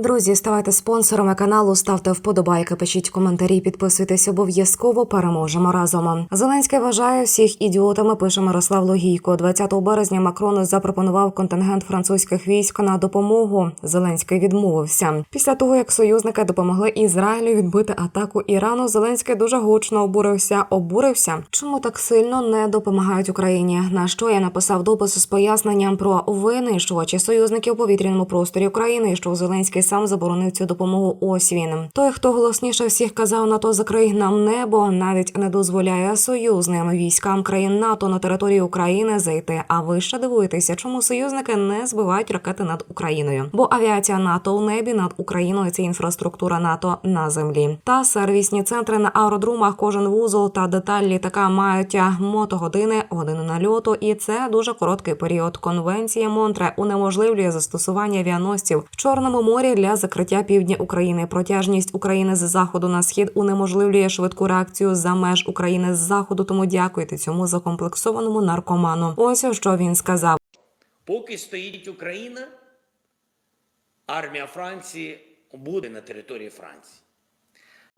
Друзі, ставайте спонсорами каналу, ставте вподобайки, пишіть коментарі, підписуйтесь обов'язково. Переможемо разом. Зеленський вважає всіх ідіотами. Пише Мирослав Логійко. 20 березня Макрон запропонував контингент французьких військ на допомогу. Зеленський відмовився. Після того як союзники допомогли Ізраїлю відбити атаку Ірану. Зеленський дуже гучно обурився. Обурився. Чому так сильно не допомагають Україні? На що я написав допис з поясненням про винищувачі союзників у повітряному просторі України, що Зеленський сам заборонив цю допомогу. Ось він. Той, хто голосніше всіх казав НАТО, закрий нам небо, навіть не дозволяє союзним військам країн НАТО на територію України зайти. А ви ще дивуєтеся, чому союзники не збивають ракети над Україною? Бо авіація НАТО у небі над Україною це інфраструктура НАТО на землі. Та сервісні центри на аеродромах, кожен вузол та деталь літака мають мотогодини, години нальоту, і це дуже короткий період. Конвенція Монтре унеможливлює застосування авіаносців в Чорному морі для закриття півдня України. Протяжність України з заходу на схід унеможливлює швидку реакцію за меж України з заходу. Тому дякуйте цьому закомплексованому наркоману. Ось що він сказав. Поки стоїть Україна, армія Франції буде на території Франції.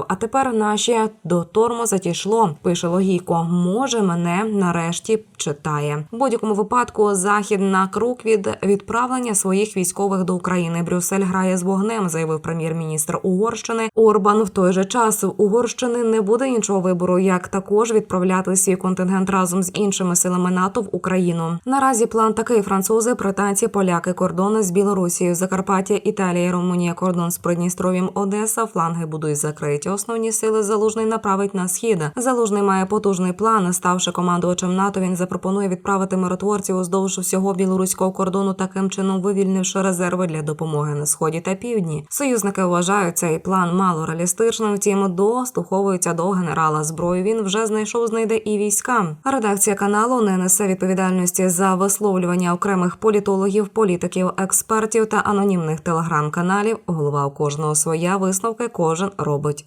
А тепер наші до тормоза дійшло, пише логійко. Може, мене нарешті читає. В будь-якому випадку захід на крок від відправлення своїх військових до України. Брюссель грає з вогнем, заявив прем'єр-міністр Угорщини. Орбан в той же час в Угорщини не буде іншого вибору, як також відправляти свій контингент разом з іншими силами НАТО в Україну. Наразі план такий: французи, британці, поляки, кордони з Білорусією, Закарпаття, Італія, Румунія, кордон з Придністров'ям, Одеса, фланги будуть закриті. Основні сили залужний направить на схід. Залужний має потужний план. Ставши командувачем НАТО, він запропонує відправити миротворців уздовж всього білоруського кордону, таким чином вивільнивши резерви для допомоги на сході та півдні. Союзники вважають цей план мало реалістичним. Втім, дослуховуються до генерала зброю. Він вже знайшов, знайде і війська. Редакція каналу не несе відповідальності за висловлювання окремих політологів, політиків, експертів та анонімних телеграм-каналів. Голова у кожного своя висновки кожен робить